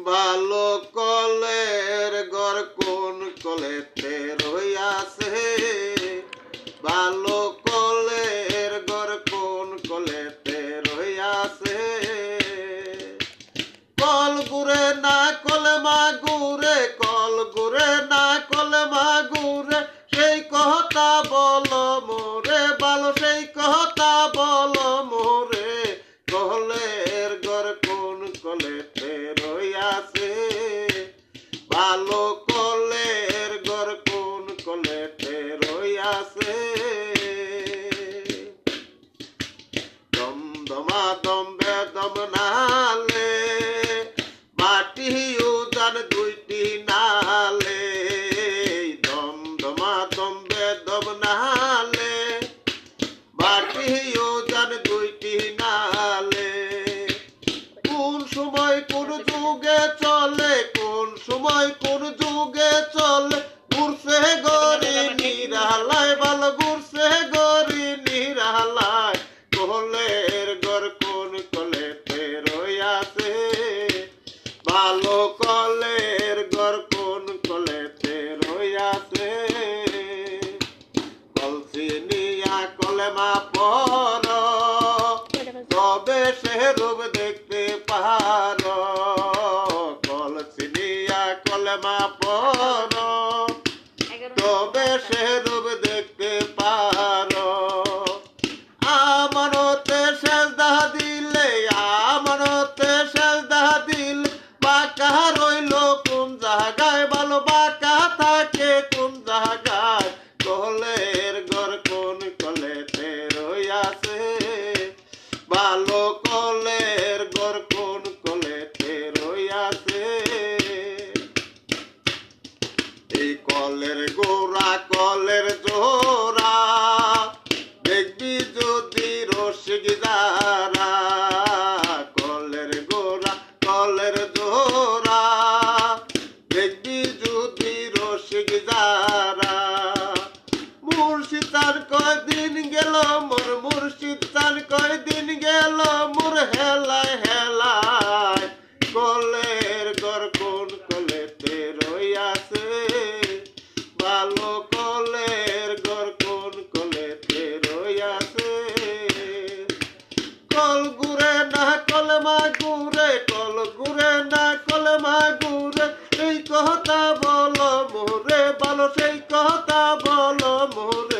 ভালো কলের গর কোন কলেতে রইয়াছে? ভালো কলের গর কোন কলেতে রইয়াছে? কল গুরে না, কলে মা গুরে কল গুরে না, কলে মা গুরে সেই কথা বলো মোরে ভালো সেই কথা বলো মোরে, কলের গর কোন কলেতে রইয়াছে দম দমা দম নালে মাটি উদান দুইটি নালে দম দমা দম নালে মাটি উদান দুইটি নালে কোন সময় কোন যুগে চলে, কোন সময় কোন যুগে চলে কলের গর কোন কলেতে রইয়াছে? ভালো কলের গর কোন কলেতে রইয়াছে? কলসি নিয়া কলেমা পর তবে সে রূপ দেখতে পারো কলসি নিয়া কলেমা পর তবে সে রূপ দেখতে পারো জায়গায় কলের ঘর কোন কলেতে রইয়াছে? ভালো কলের ঘর কোন কলেতে রইয়াছে? এই কলের গোড়া কলের কল গুরে না কল মা গুরে সেই কথা বল মোরে ভালো সেই কথা বল মোরে।